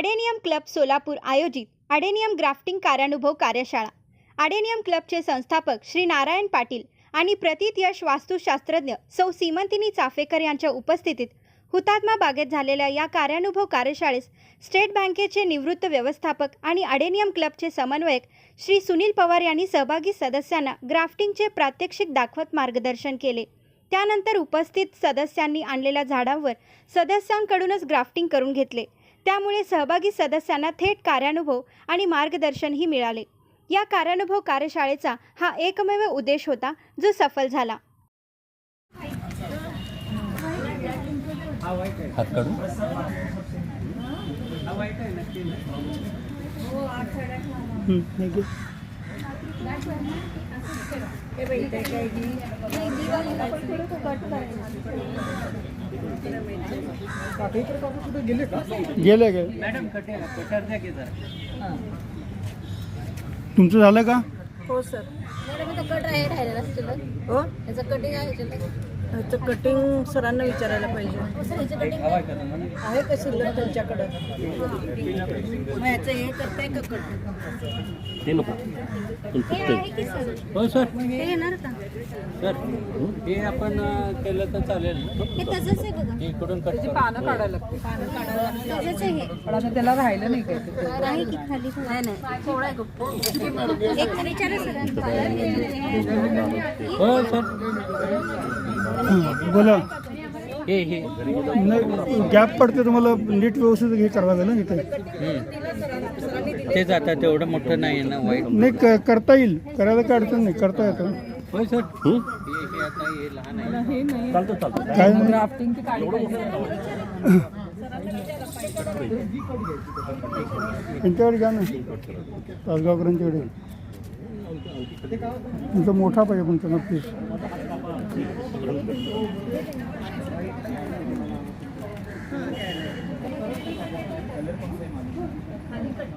आडेनियम club Solapur आयोजित आडेनियम grafting कार्यानुभव कार्यशाळा. आडेनियम क्लबचे संस्थापक श्री नारायण पाटील आणि प्रतीत यश वास्तुशास्त्रज्ञ सौ सीमंतिनी चाफेकर यांच्या उपस्थितीत हुतात्मा बागेत झालेल्या या कार्यानुभव कार्यशाळेस स्टेट बँकेचे निवृत्त व्यवस्थापक आणि अडेनियम क्लबचे समन्वयक श्री सुनील पवार यांनी सहभागी सदस्यांना ग्राफ्टिंगचे प्रात्यक्षिक दाखवत मार्गदर्शन केले. त्यानंतर उपस्थित सदस्यांनी आणलेल्या झाडांवर सदस्यांकडूनच ग्राफ्टिंग करून घेतले. त्यामुळे सहभागी सदस्यांना थेट कार्यानुभव आणि मार्गदर्शनही मिळाले. या कार्यानुभव कार्यशाळेचा हा एकमेव उद्देश होता जो सफल झाला. हात गेले काय मॅडम कटे कटर द्या की जरा. तुमचं झालं का? हो सर. मॅडम कट आहे राहिलेला हो? याचं कटिंग आहे ह्याचं कटिंग सरांना विचारायला पाहिजे. आहे का शिल्लक त्यांच्याकडं मग ह्याचं हे करताय का कट ते नको. हे सर? हो सर. हे येणार का? सर हे आपण केलं तर चालेल हे तसंच आहे बघा. हे इकडून कट करू. पानं काढायला लागते तसंच आहे हे. पण आता त्याला राहिलं नाही काय ते. आहे की खाली? नाही थोडा. एक विचारा हो सर. बोला. हे हे. नाही गॅप पडते तुम्हाला नीट व्यवस्थित हे करावं लागेल ना इथे. हम्म. तेच आता तेवढं मोठं नाही ना वाईट. नाही क- करता येईल. करायला काय अडचण नाही करता येतं. होय सर. हे हे आता हे लहान आहे. काय नाही. त्यांच्याकडे घ्या ना. तासगावकरांच्याकडे. तुमचा मोठा पाहिजे पण त्यांना प्लीज はにかく。